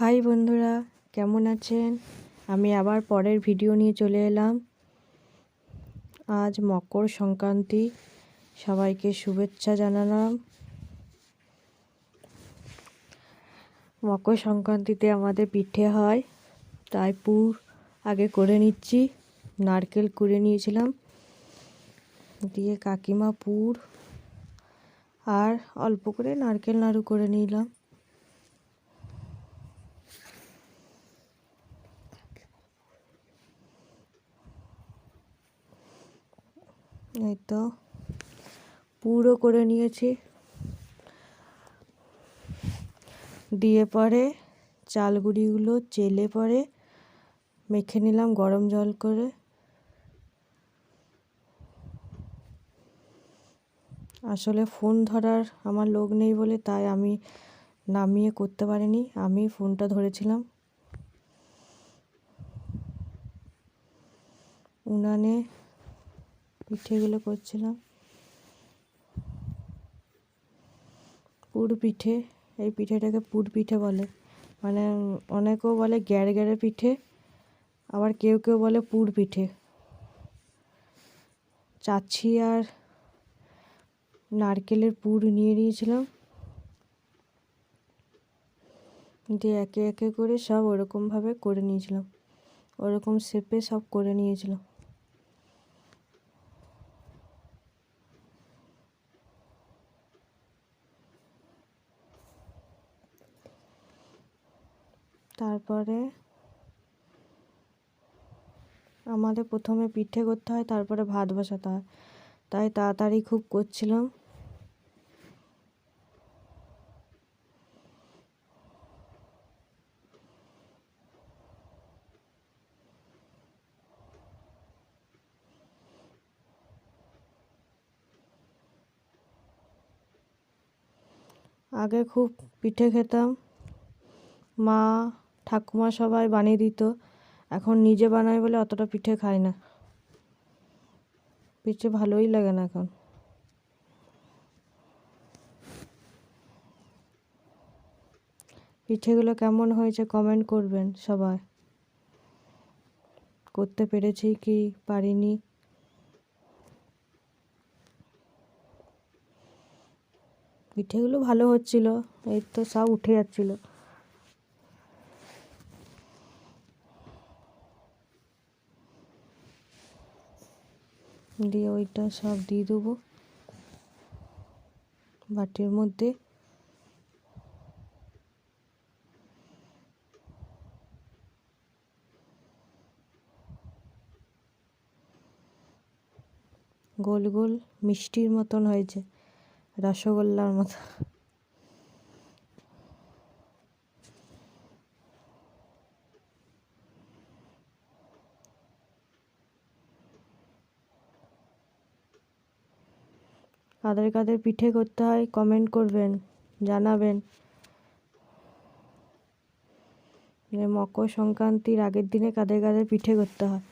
High বন্ধুরা, কেমন আছেন? আমি আবার পরের ভিডিও নিয়ে চলে এলাম। আজ মকর সংক্রান্তি, সবাইকে শুভেচ্ছা জানালাম। মকর সংক্রান্তিতে আমাদের পিঠে হয়, তাই পুর আগে করে নিচ্ছি, নারকেল কুড়ে নিয়েছিলাম। দিয়ে কাকিমা পুর আর অল্প করে নারকেল নাড়ু করে নিলাম। এই তো, পুরো করে নিয়েছি। দিয়ে পরে চালগুড়িগুলো চেলে পরে মেখে নিলাম গরম জল করে। আসলে ফোন ধরার আমার লোক নেই বলে তাই আমি নামিয়ে করতে পারিনি, আমি ফোনটা ধরেছিলাম। উনানে পিঠেগুলো করছিলাম। পুর পিঠে, এই পিঠেটাকে পুর পিঠে বলে। মানে অনেকেও বলে গ্যারে গ্যারে পিঠে, আবার কেউ কেউ বলে পুর পিঠে। চাচ্ছি আর নারকেলের পুর নিয়ে নিয়েছিলাম। দিয়ে একে একে করে সব ওরকমভাবে করে নিয়েছিলাম। ওরকম শেপে সব করে নিয়েছিলাম। তারপরে আমাদের প্রথমে পিঠে করতে হয়, তারপরে ভাত বসাতে হয়। তাই তাড়াতাড়ি খুব করছিলাম। আগে খুব পিঠে খেতাম। মা ঠাকুমা সবাই বানিয়ে দিত। এখন নিজে বানাই বলে অতটা পিঠে খায় না। পিঠে ভালোই লাগে না এখন। পিঠেগুলো কেমন হয়েছে কমেন্ট করবেন সবাই। করতে পেরেছি কি পারিনি। পিঠেগুলো ভালো হচ্ছিল, এই তো সব উঠে যাচ্ছিল। দিয়ে ওইটা সব দিয়ে দেবো। বাটির মধ্যে। গোল গোল মিষ্টির মতন হয়েছে রসগোল্লার মতো। কাদের কাদের পিঠে করতে হয় কমেন্ট করবেন, জানাবেন। মকর সংক্রান্তির আগের দিনে কাদের কাদের পিঠে করতে হয়।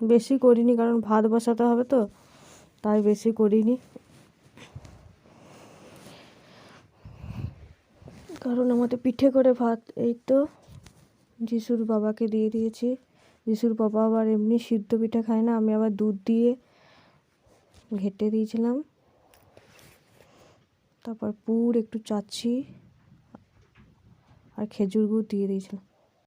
বেশি করিনি, কারণ ভাত বসাতে হবে তো, তাই বেশি করিনি। কারণ আমাদের পিঠে করে ভাত, এই তো যিশুর বাবাকে দিয়ে দিয়েছি। যিশুর বাবা আবার এমনি সিদ্ধ পিঠে খায় না, আমি আবার দুধ দিয়ে ঘেটে দিয়েছিলাম। তারপর পুর একটু চাচ্ছি, আর খেজুর গুড় দিয়ে দিয়েছিলাম।